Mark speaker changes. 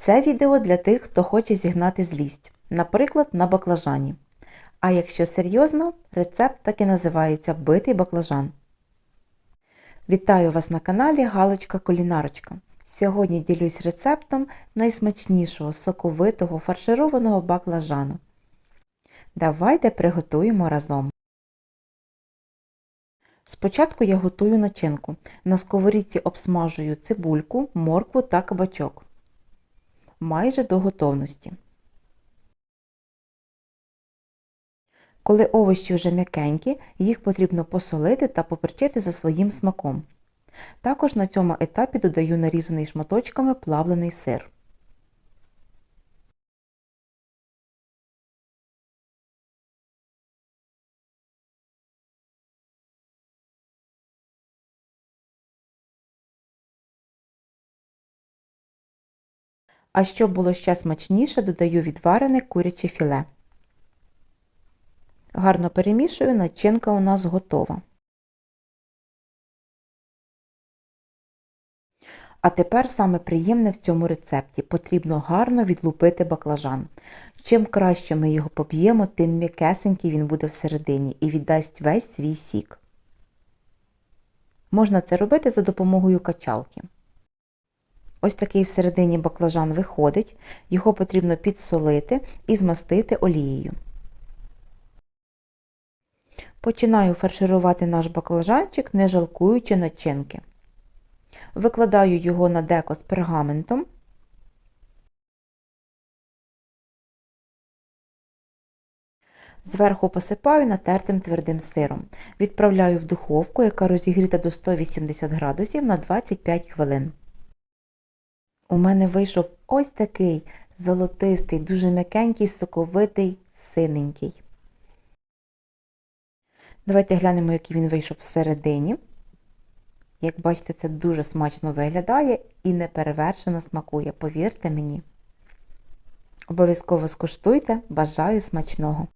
Speaker 1: Це відео для тих, хто хоче зігнати злість, наприклад, на баклажані. А якщо серйозно, рецепт так і називається битий баклажан. Вітаю вас на каналі Галочка Кулінарочка. Сьогодні ділюсь рецептом найсмачнішого соковитого фаршированого баклажану. Давайте приготуємо разом. Спочатку я готую начинку. На сковорідці обсмажую цибульку, моркву та кабачок. Майже до готовності. Коли овочі вже м'якенькі, їх потрібно посолити та поперчити за своїм смаком. Також на цьому етапі додаю нарізаний шматочками плавлений сир. А щоб було ще смачніше, додаю відварене куряче філе. Гарно перемішую, начинка у нас готова. А тепер саме приємне в цьому рецепті. Потрібно гарно відлупити баклажан. Чим краще ми його поб'ємо, тим м'якесенький він буде всередині і віддасть весь свій сік. Можна це робити за допомогою качалки. Ось такий всередині баклажан виходить, його потрібно підсолити і змастити олією. Починаю фарширувати наш баклажанчик, не жалкуючи начинки. Викладаю його на деко з пергаментом. Зверху посипаю натертим твердим сиром. Відправляю в духовку, яка розігріта до 180 градусів на 25 хвилин. У мене вийшов ось такий золотистий, дуже м'якенький, соковитий, синенький. Давайте глянемо, який він вийшов всередині. Як бачите, це дуже смачно виглядає і неперевершено смакує, повірте мені. Обов'язково скуштуйте, бажаю смачного!